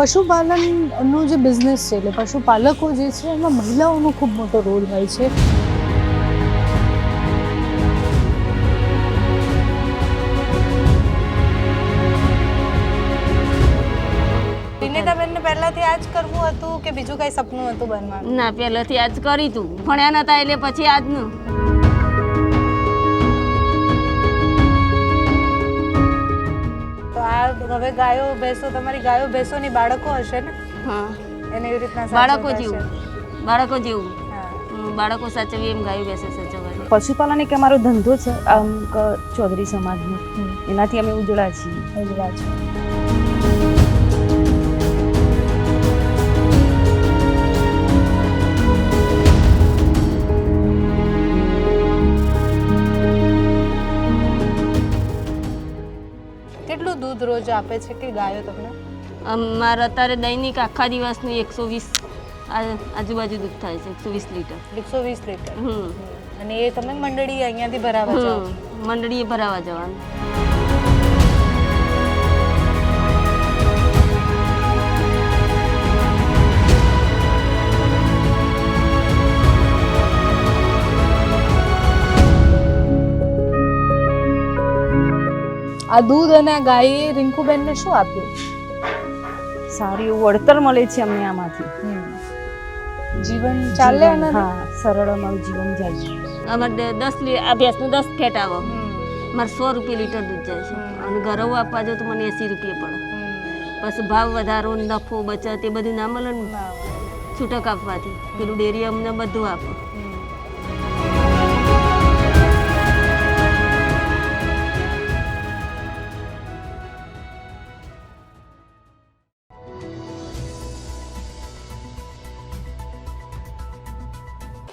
પશુપાલનનો જે બિઝનેસ છે એટલે પશુપાલકો જે છે એમાં મહિલાઓનો ખૂબ મોટો રોલ હોય છે. વિનીતાબેનને પહેલાથી આ જ કરવું હતું કે બીજું કઈ સપનું હતું બનવાનું? ના પહેલેથી આજ કરી તું. ભણ્યા નતા એટલે પછી આજનું. હવે ગાયો ભેંસો તમારી ગાયો ભેંસોની બાળકો હશે ને? હા. એને એવી રીતના બાળકો જેવું. બાળકો જેવું. બાળકો સાચવીએ એમ ગાયું બેસે સાચવવાની. પશુપાલન એક અમારો ધંધો છે આમ ક- ચૌધરી સમાજનો. એનાથી અમે ઉજળા છીએ. ઉજળા છે કેટલું દૂધ રોજ આપે છે? કે ગાયો તમને? અમારે અત્યારે દૈનિક આખા દિવસનું એકસો વીસ આજુબાજુ દૂધ થાય છે એકસો વીસ લીટર. એકસો વીસ લીટર? હમ. અને એ તમે મંડળી અહીંયાથી ભરાવા જાઓ? મંડળીએ ભરાવા જવાનું. આ દૂધ અને આ ગાયે રિંકુબેનને શું આપ્યું? સારું એવું વળતર મળે છે અમને આમાંથી. જીવન ચાલે અને હા સરળ અમારું જીવન જાય છે. અમારે દસ લી આ ભેંસનું દસ ફેટ આવો. મારે સો રૂપિયા લીટર દૂધ જાય છે. અને ગરવ આપવા જો તો મને એંસી રૂપિયા પડે. પછી ભાવ વધારો નફો બચત એ બધું ના મળે ને ના. છૂટક આપવાથી. પેલું ડેરી અમને બધું આપે.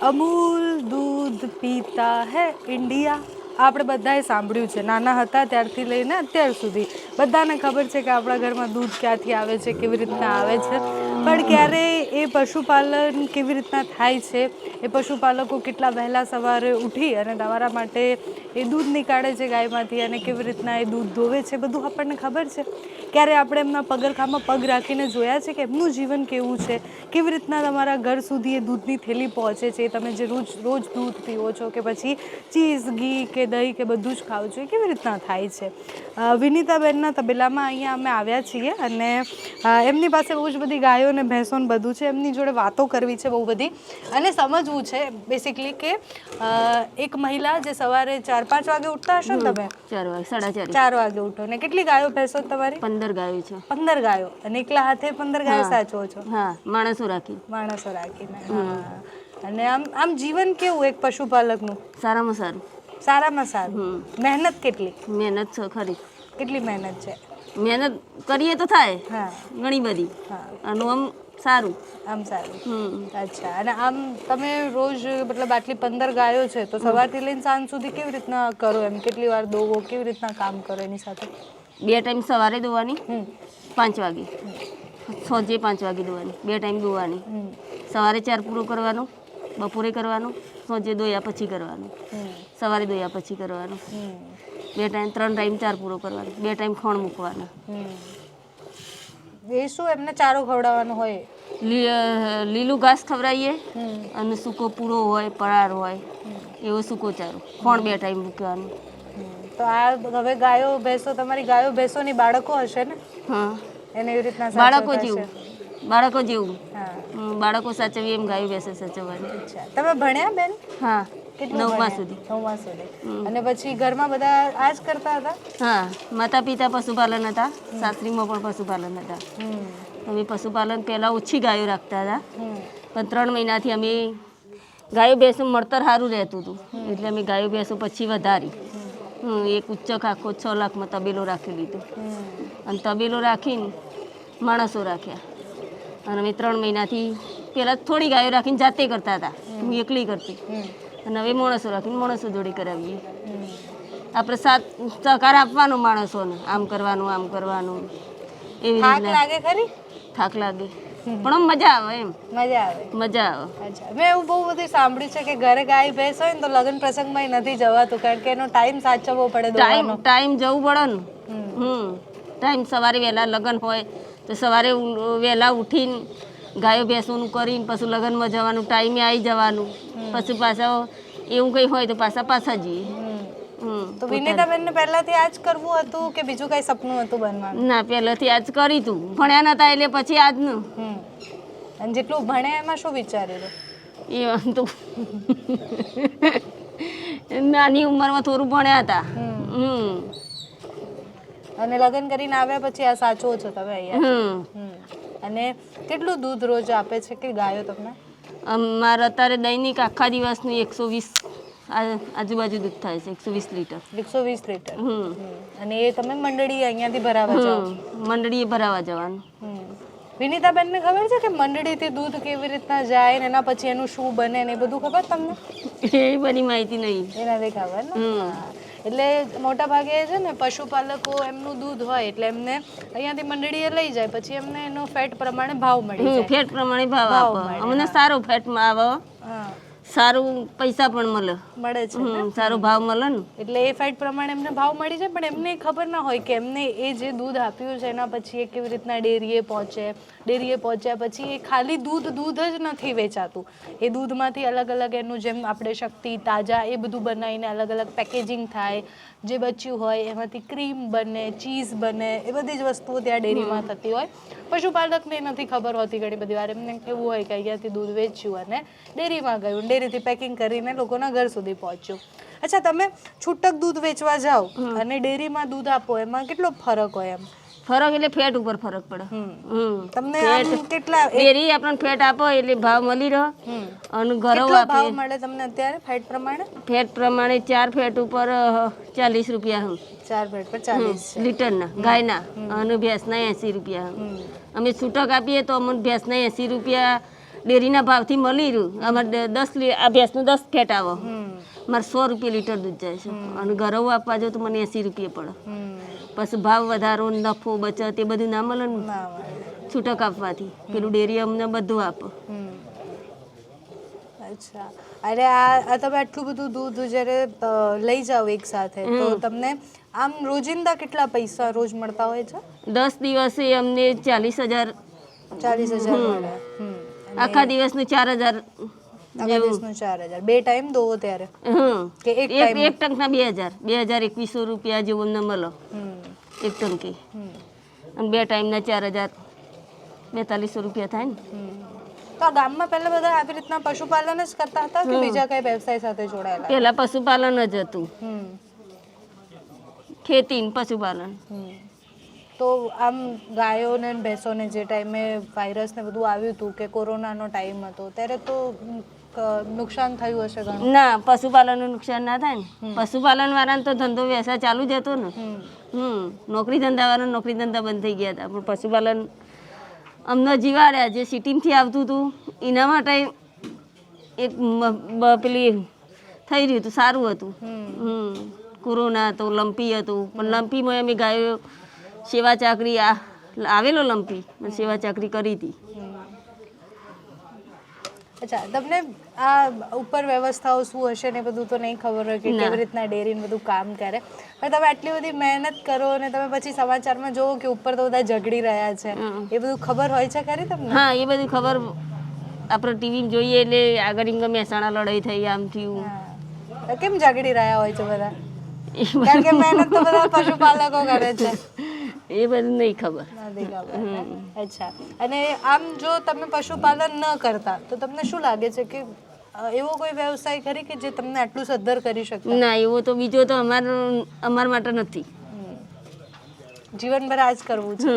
અમૂલ દૂધ પીતા હે ઇન્ડિયા. આપણે બધાએ સાંભળ્યું છે. નાના હતા ત્યારથી લઈને અત્યાર સુધી. બધાને ખબર છે કે આપણા ઘરમાં દૂધ ક્યાંથી આવે છે, કેવી રીતના આવે છે. પણ ક્યારે એ પશુપાલન કેવી રીતના થાય છે? એ પશુપાલકો કેટલા વહેલા સવારે ઉઠી અને તમારા માટે એ દૂધ નીકાળે છે ગાયમાંથી અને કેવી રીતના એ દૂધ ધોવે છે? બધું આપણને ખબર છે? ક્યારે આપણે એમના પગરખામાં પગ રાખીને જોયા છે કે એમનું જીવન કેવું છે? કેવી રીતના તમારા ઘર સુધી એ દૂધની થેલી પહોંચે છે? તમે જે રોજ રોજ દૂધ પીવો છો કે પછી ચીઝ, ઘી કે દહીં કે બધું જ ખાવ છો, એ કેવી રીતના થાય છે? વિનીતાબેનના તબેલામાં અહીંયા અમે આવ્યા છીએ અને એમની પાસે બહુ જ બધી ગાયો અને ભેંસો બધું છે એમની જોડે વાતો કરવી છે બહુ બધી. અને સમજવું છે બેસિકલી કે એક મહિલા જે સવારે ચાર પાંચ વાગે ઉઠતા હશો ને તમે? ચાર વાગે સાડા ચાર. ચાર વાગે ઉઠો. ને કેટલી ગાયો ભેંસો તમારી? પંદર ગાયો છે. પંદર ગાયો. અને એકલા હાથે પંદર ગાયો. સાચવો છો? હા માણસો રાખી. માણસો રાખીને હા. અને આમ આમ જીવન કેવું એક પશુપાલકનું? સારામાં સારું. સારામાં સારું. મહેનત કેટલી? મહેનત છે ખરી. કેટલી મહેનત છે? મહેનત કરીએ તો થાય. હા. ઘણી બધી. હા. અને આમ સારું. આમ સારું. હમ. અચ્છા અને આમ તમે રોજ મતલબ આટલી પંદર ગાયો છે તો સવારથી લઈને સાંજ સુધી કેવી રીતના કરો એમ? કેટલી વાર દોવો કેવી રીતના કામ કરો એની સાથે? બે ટાઈમ સવારે દોવાની પાંચ વાગે. સાંજે પાંચ વાગે દોવાની બે ટાઈમ દોવાની. સવારે ચાર પૂરો કરવાનો બપોરે કરવાનો સાંજે દોયા પછી કરવાનું. સવારે દોયા પછી કરવાનું. બે ટાઈમ ત્રણ ટાઈમ ચાર પૂરો કરવાનો. બે ટાઈમ ખોણ મૂકવાના. એ શું એમને ચારો ખવડાવવાનો હોય? લીલું ઘાસ ખવડાવીએ અને સૂકો પૂરો હોય પરાર હોય એવો સૂકો ચારો ખોણ બે ટાઈમ મૂકવાનું. તો આ હવે ગાયો ભેંસો તમારી ગાયો ભેંસોની બાળકો હશે ને? હા. એને એવી રીતના બાળકો જેવું. બાળકો જેવું. બાળકો સાચવીએ એમ ગાયું બેસે સાચવવાની. તમે ભણ્યા બેન? હા. નવમા સુધી. નવમા સુધી. અને પછી ઘરમાં બધા આ જ કરતા હતા? હા માતા પિતા પશુપાલન હતા સાસરીમાં પણ પશુપાલન હતા. અમે પશુપાલન પહેલાં ઓછી ગાયો રાખતા હતા. પણ ત્રણ મહિનાથી અમે ગાયો ભેંસનું મળતર સારું રહેતું હતું. એટલે અમે ગાયો ભેંસો પછી વધારી. એક ઉચ્ચક આખો છ લાખમાં તબેલો રાખી લીધો. અને તબેલો રાખીને માણસો રાખ્યા. અને અમે ત્રણ મહિનાથી પહેલાં થોડી ગાયો રાખીને જાતે કરતા હતા. હું એકલી કરતી. અને હવે માણસો રાખીને માણસો જોડે કરાવીએ. આપણે સાથ સહકાર આપવાનો માણસોને આમ કરવાનું આમ કરવાનું. એવી થાક લાગે ખરી? થાક લાગે. પણ મજા આવે એમ. મજા આવે. મજા આવે. મેં એવું બહુ બધું સાંભળ્યું છે કે ઘરે ગાય ભેંસ હોય ને તો લગ્ન પ્રસંગમાં નથી જવાતું કારણ કે એનો ટાઈમ સાચવવો પડે ટાઈમ ટાઈમ જવું પડે ને. હમ. ટાઈમ સવારે વહેલા લગ્ન હોય તો સવારે વહેલા ઉઠીને ગાયો ભેંસોનું કરીને પછી લગ્નમાં જવાનું ટાઈમે આવી જવાનું. પછી પાછા એવું કંઈ હોય તો પાછા પાછા જઈએ. તો વિનીતાબેનને પહેલાથી આ જ કરવું હતું કે બીજું કઈ સપનું હતું બનવાનું? ના પહેલાંથી આજ કરી તું. ભણ્યા નતા એટલે પછી આજનું. અને જેટલું ભણ્યા એમાં શું વિચારેલું? એ વાંધો. નાની ઉંમરમાં થોડું ભણ્યા હતા. હમ. અને લગ્ન કરીને આવ્યા પછી આ સાચો છો તમે અહીંયા. અને કેટલું દૂધ રોજ આપે છે કે ગાયો તમને? અમારે અત્યારે દૈનિક આખા દિવસનું એકસો વીસ આજુબાજુ દૂધ થાય છે એકસો વીસ લીટર. એકસો વીસ લીટર. અને એ તમે મંડળી અહીંયાથી ભરાવા જાઓ મંડળીએ ભરાવા જવાનું. વિનીતાબેનને ખબર છે કે મંડળીથી દૂધ કેવી રીતના જાય ને એના પછી એનું શું બને ને એ બધું ખબર તમને? એ બધી માહિતી નહીં. એનાથી નથી ખબર ને? એટલે મોટા ભાગે છે ને પશુપાલકો એમનું દૂધ હોય એટલે એમને અહીંયાથી મંડળીએ લઈ જાય પછી એમને એનો ફેટ પ્રમાણે ભાવ મળી જાય. ફેટ પ્રમાણે ભાવ આપો. અમને સારો ફેટમાં આવે. હા. સારું પૈસા પણ મળે. મળે છે સારો ભાવ મળે ને. એટલે એ ફેટ પ્રમાણે એમને ભાવ મળી જાય પણ એમને ખબર ના હોય કે એમને એ જે દૂધ આપ્યું છે એના પછી એ કેવી રીતના ડેરીએ પહોંચે ડેરીએ પહોંચ્યા પછી એ ખાલી દૂધ દૂધ જ નથી વેચાતું. એ દૂધમાંથી અલગ અલગ એનું જેમ આપણે શક્તિ તાજા એ બધું બનાવીને અલગ અલગ પેકેજિંગ થાય. જે બચ્યું હોય એમાંથી ક્રીમ બને ચીઝ બને એ બધી જ વસ્તુઓ ત્યાં ડેરીમાં થતી હોય. પશુપાલકને નથી ખબર હોતી ઘણી બધી વાર. એમને કેવું હોય કે અહીંયાથી દૂધ વેચ્યું અને ડેરીમાં ગયું. ડેરીથી પેકિંગ કરીને લોકોના ઘર સુધી પહોંચ્યું. અચ્છા તમે છૂટક દૂધ વેચવા જાઓ અને ડેરીમાં દૂધ આપો એમાં કેટલો ફરક હોય એમ? ફરક એટલે ફેટ ઉપર ફરક પડે. તમને કેટલા ડેરી આપણને ફેટ આપો એટલે ભાવ મળી રહે. અને ઘરો આપે. ભાવ મળે તમને અત્યારે ફેટ પ્રમાણે? ફેટ પ્રમાણે ચાર ફેટ ઉપર ચાલીસ રૂપિયા હું ચાર ફેટ પર ચાલીસ લીટરના ગાયના અને ભેંસના એંસી રૂપિયા. અમે છૂટક આપીએ તો અમને ભેંસના એંસી રૂપિયા ડેરીના ભાવથી મળી રહ્યું. અમારે દસ આ ભેંસનું દસ ફેટ આવે. હમ. મારે સો રૂપિયા લીટર દૂધ જાય છે. અને ઘરો આપવા જાવ તો મને એંસી રૂપિયા પડે. પછી ભાવ વધારો નફો બચત એ બધું ના મળે ને? છૂટક આપવાથી. પેલું ડેરી અમને બધું આપે. અચ્છા. અરે આ તમે આટલું બધું દૂધ જ્યારે લઈ જાઓ એક સાથે તો તમને આમ રોજિંદા કેટલા પૈસા રોજ મળતા હોય છે? દસ દિવસે અમને ચાલીસ હજાર. ચાલીસ હજાર મળે. આખા દિવસનું ચાર હજાર. ચાર હજાર. બે ટાઈમ દોવો ત્યારે? એક ટંકના બે હજાર. બે હજાર એકવીસો રૂપિયા જેવું અમને મળે. એક ટંકી અને બે ટાઈમના ચાર હજાર બેતાલીસો રૂપિયા થાય ને. તો ગામમાં પહેલા બધા આવી રીતના પશુપાલન જ કરતા હતા કે બીજા કઈ વ્યવસાય સાથે જોડાયેલા? પહેલાં પશુપાલન જ હતું. ખેતી પશુપાલન. તો આમ ગાયોને ભેંસોને જે ટાઈમે વાયરસ ને બધું આવ્યું હતું કે કોરોનાનો ટાઈમ હતો ત્યારે તો નુકસાન થયું હશે ઘણું. ના પશુપાલનનું નુકસાન ના થાય ને. પશુપાલન વાળાને તો ધંધો વ્યવસાય ચાલુ જ હતો ને. હમ. હમ નોકરી ધંધા વાળા નોકરી ધંધા બંધ થઈ ગયા હતા. પણ પશુપાલન અમને જીવાડ્યા. જે સિટીમાંથી આવતું હતું એના માટે એક પેલી થઈ રહ્યું હતું સારું હતું. હમ. કોરોના હતો લંપી હતું. પણ લંપીમાં અમે ગાયો સેવા ચાકરી આ આવેલો લંપી સેવા ચાકરી કરી હતી. અચ્છા તમને આ ઉપર વ્યવસ્થાઓ શું હશે ને બધું તો નહીં ખબર હોય કે કેવી રીતના ડેરી બધું કામ કરે. પણ તમે આટલી બધી મહેનત કરો અને તમે પછી સમાચારમાં જોવો કે ઉપર તો બધા ઝઘડી રહ્યા છે. એ બધું ખબર હોય છે ખરી તમને? હા એ બધી ખબર આપણે ટીવીમાં જોઈએ એટલે આગળ ઇંગ મહેસાણા લડાઈ થઈ આમ થયું. કેમ ઝઘડી રહ્યા હોય છે બધા? કારણ કે મહેનત તો બધા પશુપાલકો કરે છે. એ બધું નહીં ખબર. નથી ખબર. અચ્છા. અને આમ જો તમે પશુપાલન ન કરતા તો તમને શું લાગે છે કે એવો કોઈ વ્યવસાય ખરી કે જે તમને આટલું સદ્ધર કરી શકે ના એવો તો બીજો તો અમાર અમાર માટે નથી. જીવનભર આ જ કરવું છે.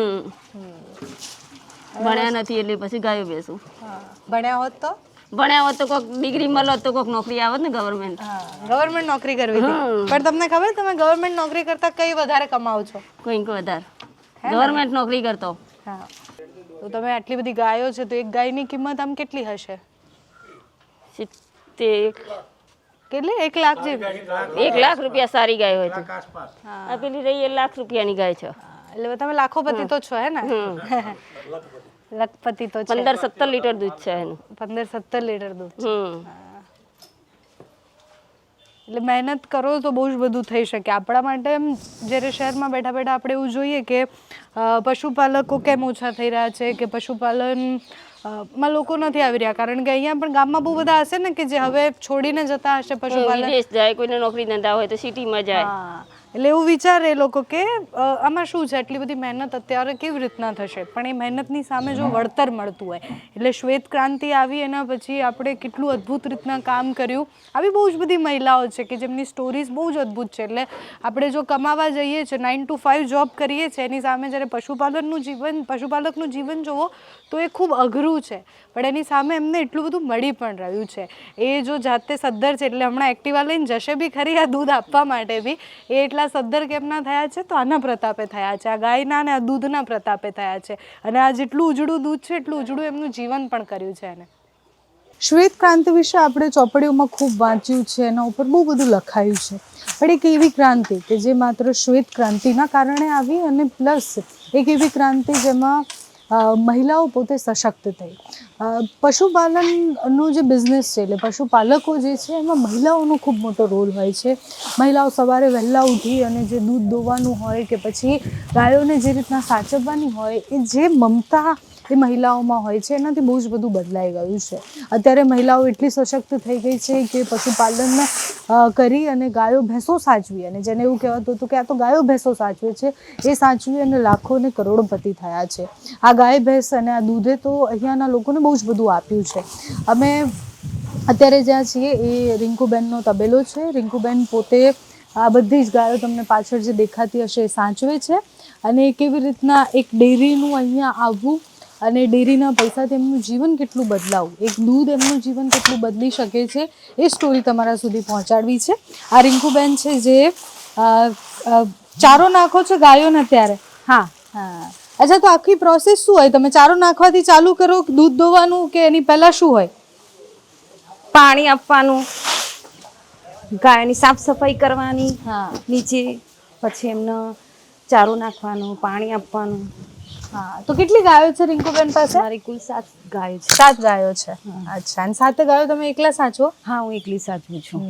ભણ્યા નથી એટલે પછી ગાયો બેસું. ભણ્યા હોત તો? ભણ્યા હોત તો કોઈક ડિગ્રી મળો તો કોઈક નોકરી આવત ને ગવર્મેન્ટ ગવર્મેન્ટ નોકરી કરવી હતી. પણ તમને ખબર તમે ગવર્મેન્ટ નોકરી કરતા કઈ વધારે કમાવો છો? કોઈક વધારે. ગવર્મેન્ટ નોકરી કરતો. હા. તો તમે આટલી બધી ગાયો છે તો એક ગાયની કિંમત આમ કેટલી હશે? સિત્તેર. કેટલી? એક લાખ જેવી? એક લાખ રૂપિયા સારી ગાય હોય છે આ પેલી રહી એ લાખ રૂપિયાની ગાય છે. એટલે તમે લાખોપતિ તો છો હે ને? લખપતિ તો છે. પંદર સત્તર લીટર દૂધ છે એનું. પંદર સત્તર લીટર દૂધ હમ. એટલે મહેનત કરો તો બહુ જ બધું થઈ શકે. આપણા માટે એમ જ્યારે શહેરમાં બેઠા બેઠા આપણે એવું જોઈએ કે અ, પશુપાલકો કેમ ઓછા થઈ રહ્યા છે કે પશુપાલન અ, માં લોકો નથી આવી રહ્યા. કારણ કે અહીંયા પણ ગામમાં બહુ બધા હશે ને કે જે હવે છોડીને જતા હશે પશુપાલન. વિદેશ જાય કોઈને નોકરી ધંધા હોય તો સિટીમાં જાય. હા. એટલે એવું વિચારે એ લોકો કે આમાં શું છે? આટલી બધી મહેનત અત્યારે કેવી રીતના થશે? પણ એ મહેનતની સામે જો વળતર મળતું હોય. એટલે શ્વેત ક્રાંતિ આવી એના પછી આપણે કેટલું અદ્ભુત રીતના કામ કર્યું. આવી બહુ જ બધી મહિલાઓ છે કે જેમની સ્ટોરીઝ બહુ જ અદ્ભુત છે. એટલે આપણે જો કમાવા જઈએ છીએ નાઇન ટુ ફાઇવ જોબ કરીએ છીએ એની સામે જ્યારે પશુપાલનનું જીવન પશુપાલકનું જીવન જુઓ તો એ ખૂબ અઘરું છે. પણ એની સામે એમને એટલું બધું મળી પણ રહ્યું છે. એ જો જાતે સદ્ધર છે, એટલે હમણાં એક્ટિવા લઈને જશે બી ખરી, આ દૂધ આપવા માટે બી. એ એટલા સદ્ધર કેમના થયા છે, તો આના પ્રતાપે થયા છે. આ ગાયના અને આ દૂધના પ્રતાપે થયા છે. અને આ જેટલું ઉજળું દૂધ છે, એટલું ઉજળું એમનું જીવન પણ કર્યું છે એને. શ્વેત ક્રાંતિ વિશે આપણે ચોપડીઓમાં ખૂબ વાંચ્યું છે, એના ઉપર બહુ બધું લખાયું છે. પણ એક એવી ક્રાંતિ કે જે માત્ર શ્વેત ક્રાંતિના કારણે આવી અને પ્લસ એક એવી ક્રાંતિ જેમાં મહિલાઓ પોતે સશક્ત થઈ. પશુપાલનનો જે બિઝનેસ છે, એટલે પશુપાલકો જે છે, એમાં મહિલાઓનો ખૂબ મોટો રોલ હોય છે. મહિલાઓ સવારે વહેલા ઉઠી અને જે દૂધ દોવાનું હોય કે પછી ગાયોને જે રીતના સાચવવાની હોય, એ જે મમતા એ મહિલાઓમાં હોય છે, એનાથી બહુ જ બધું બદલાઈ ગયું છે. અત્યારે મહિલાઓ એટલી સશક્ત થઈ ગઈ છે કે પશુપાલન કરી અને ગાયો, ભેંસો સાચવી અને જેને એવું કહેવાતું હતું કે આ તો ગાયો, ભેંસો સાચવે છે, એ સાચવી અને લાખો ને કરોડપતિ થયા છે. આ ગાય, ભેંસ અને આ દૂધે તો અહીંયાના લોકોને બહુ જ બધું આપ્યું છે. અમે અત્યારે જ્યાં છીએ એ રિંકુબેનનો તબેલો છે. રિંકુબેન પોતે આ બધી જ ગાયો તમને પાછળ જે દેખાતી હશે એ સાચવે છે અને કેવી રીતના એક ડેરીનું અહીંયા આવવું અને ડેરીના પૈસાથી એમનું જીવન કેટલું બદલાવું? એક દૂધ એમનું જીવન કેટલું બદલી શકે છે? એ સ્ટોરી તમારા સુધી પહોંચાડવી છે. આ રિંકુબેન છે જે ચારો નાખો છો ગાયોને ત્યારે હા. હા. અચ્છા તો આખી પ્રોસેસ શું હોય? તમે ચારો નાખવાથી ચાલુ કરો દૂધ દોવાનું કે એની પહેલા શું હોય? પાણી આપવાનું ગાયની સાફ સફાઈ કરવાની હા. નીચે પછી એમને ચારો નાખવાનું પાણી આપવાનું. હા તો કેટલી ગાયો છે રિંકુબેન પાસે? મારી કુલ સાત ગાયો છે. સાત ગાયો છે. અચ્છા અને સાતે ગાયો તમે એકલા સાચો? હા હું એકલી સાચું છું.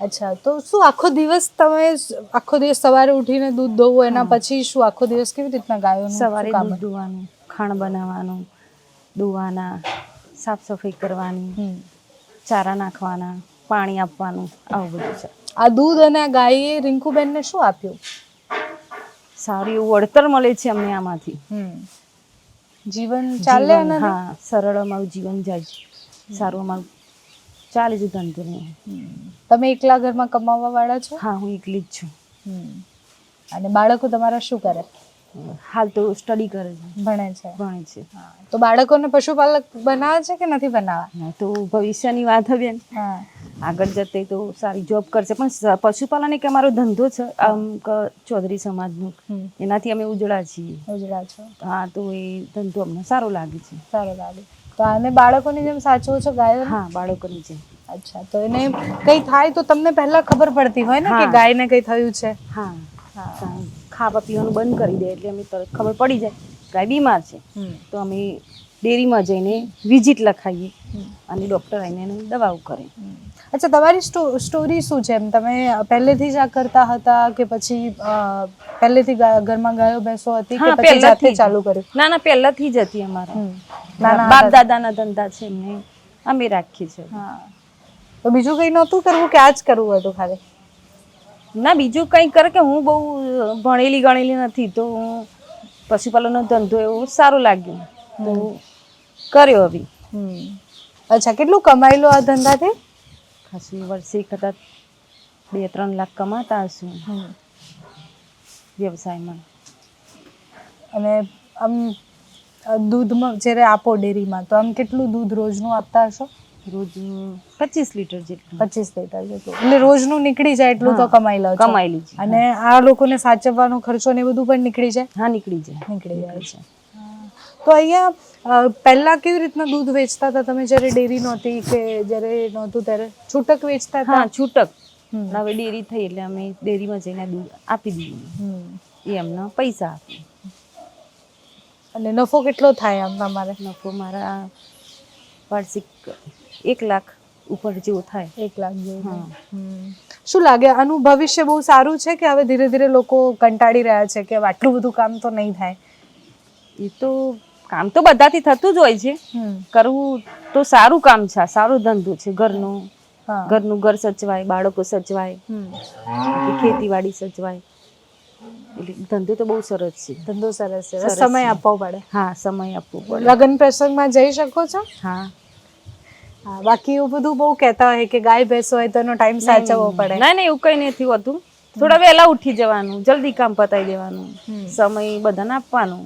અચ્છા તો શું આખો દિવસ તમે આખો દિવસ સવારે ઉઠીને દૂધ દોવો એના પછી શું આખો દિવસ કેવી રીતના ગાયો સવારે દૂધ દોવાનું ખાણ બનાવવાનું દોવાના સાફ સફાઈ કરવાની ચારા નાખવાના પાણી આપવાનું આવું બધું છે. આ દૂધ અને આ ગાયે રિંકુબેનને શું આપ્યું? સારું એવું વળતર મળે છે અમને આમાંથી. જીવન ચાલે હા સરળ અમારું જીવન જાય છે. સારું અમારું ચાલે છે ધંધો તમે એકલા ઘરમાં કમાવા વાળા છો? હા હું એકલી જ છું. અને બાળકો તમારા શું કરે? હાલ તો સ્ટડી કરે છે. ભણે છે. ભણે છે. તો બાળકોને પશુપાલક બનાવે છે કે નથી બનાવવા હા, તો ભવિષ્યની વાત હવે. બેન હા. આગળ જતે તો સારી જોબ કરશે. પણ પશુપાલન એક અમારો ધંધો છે આમ ચૌધરી સમાજનો. એનાથી અમે ઉજળા છીએ. ઉજળા છો. હા તો એ ધંધો અમને સારો લાગે છે. સારું લાગે. તો આને બાળકોની જેમ સાચવો છો ગાયો હા બાળકોની જેમ. અચ્છા તો એને કંઈ થાય તો તમને પહેલા ખબર પડતી હોય ને કે હા. ગાયને કંઈ થયું છે? હા. કાંઈ ખાવા પીવાનું બંધ કરી દે એટલે અમે તરત ખબર પડી જાય ગાય બીમાર છે. તો અમે ડેરીમાં જઈને વિઝિટ લખાઈએ અને ડૉક્ટર આવીને એને દવાઓ કરે. અચ્છા તમારી સ્ટોરી શું છે? એમ તમે પહેલેથી જ આ કરતા હતા કે પછી પહેલેથી ઘરમાં ગાયો ભેંસો હતી કે પછી જાતે ચાલુ કર્યું? ના ના પહેલાથી જ હતી અમારા. બાપ દાદાના ધંધા છે એમને. અમે રાખીએ છીએ. હા. તો બીજું કંઈ નહોતું કરવું કે આ જ કરવું હતું ખાલી? ના બીજું કંઈ કરે કે હું બહુ ભણેલી ગણેલી નથી તો હું પશુપાલનનો ધંધો એવો સારો લાગ્યો. તો કર્યો હવે. હમ. અચ્છા કેટલું કમાયેલો આ ધંધાથી ખાસું વર્ષે કદાચ બે ત્રણ લાખ કમાતા હશું. વ્યવસાયમાં. અને આમ દૂધમાં જ્યારે આપો ડેરીમાં તો આમ કેટલું દૂધ રોજનું આપતા હશો? રોજ પચીસ લીટર જેટલું. પચીસ લીટર જેટલું. એટલે રોજનું નીકળી જાય એટલું તો કમાઈ લો કમાઈ લીધું. અને આ લોકોને સાચવવાનો ખર્ચો ને બધું પણ નીકળી જાય? હા નીકળી જાય. નીકળી જાય. છે તો અહીંયા પહેલા કેવી રીતના દૂધ વેચતા હતા? તમે જ્યારે ડેરી નહોતી કે જ્યારે નહોતું ત્યારે છૂટક વેચતા હતા? હા છૂટક. હવે ડેરી થઈ એટલે અમે ડેરીમાં જઈને દૂધ આપી દીધું. હમ. એ અમને પૈસા આપે અને નફો કેટલો થાય આમ તમારે? નફો મારા વાર્ષિક એક લાખ ઉપર જેવું થાય. એક લાખ જેવું શું લાગે? આનું ભવિષ્ય બહુ સારું છે કે હવે ધીરે ધીરે લોકો કંટાળી રહ્યા છે કે આટલું બધું કામ તો નહીં થાય? એ તો કામ તો બધાથી થતું જ હોય છે. કરવું તો સારું કામ છે. સારું ધંધો છે. ઘરનું. ઘરનું ઘર સચવાય બાળકો સચવાય ખેતીવાડી સચવાય. એટલે ધંધો તો બહુ સરસ છે. ધંધો સરસ છે. સમય આપવો પડે. હા સમય આપવો પડે. લગ્ન પ્રસંગમાં જઈ શકો છો? હા. હા બાકી એવું બધું બહુ કહેતા હોય કે ગાય ભેંસ હોય તો એનો ટાઈમ સાચવવો પડે. ના ના એવું કઈ નથી હોતું. થોડા વહેલા ઉઠી જવાનું જલ્દી કામ પતાવી દેવાનું. સમય બધાને આપવાનું.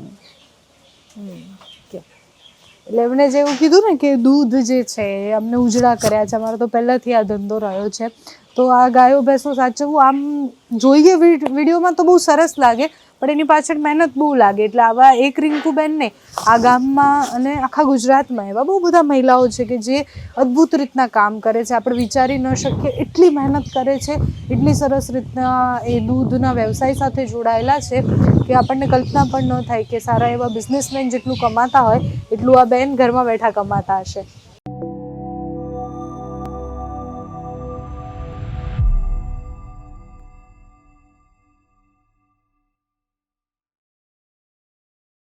એટલે એમણે જેવું કીધું ને કે દૂધ જે છે એ અમને ઉજળા કર્યા છે અમારો તો પહેલાથી આ ધંધો રહ્યો છે. તો આ ગાયો ભેંસો સાચવવું આમ જોઈએ વિડીયોમાં તો બહુ સરસ લાગે પણ એની પાછળ મહેનત બહુ લાગે. એટલે આવા એક રિંકુબેનને આ ગામમાં અને આખા ગુજરાતમાં એવા બહુ બધા મહિલાઓ છે કે જે અદ્ભુત રીતના કામ કરે છે. આપણે વિચારી ન શકીએ એટલી મહેનત કરે છે. એટલી સરસ રીતના એ દૂધના વ્યવસાય સાથે જોડાયેલા છે કે આપણને કલ્પના પણ ન થાય કે સારા એવા બિઝનેસમેન જેટલું કમાતા હોય, એટલું આ બેન ઘરમાં બેઠા કમાતા હશે.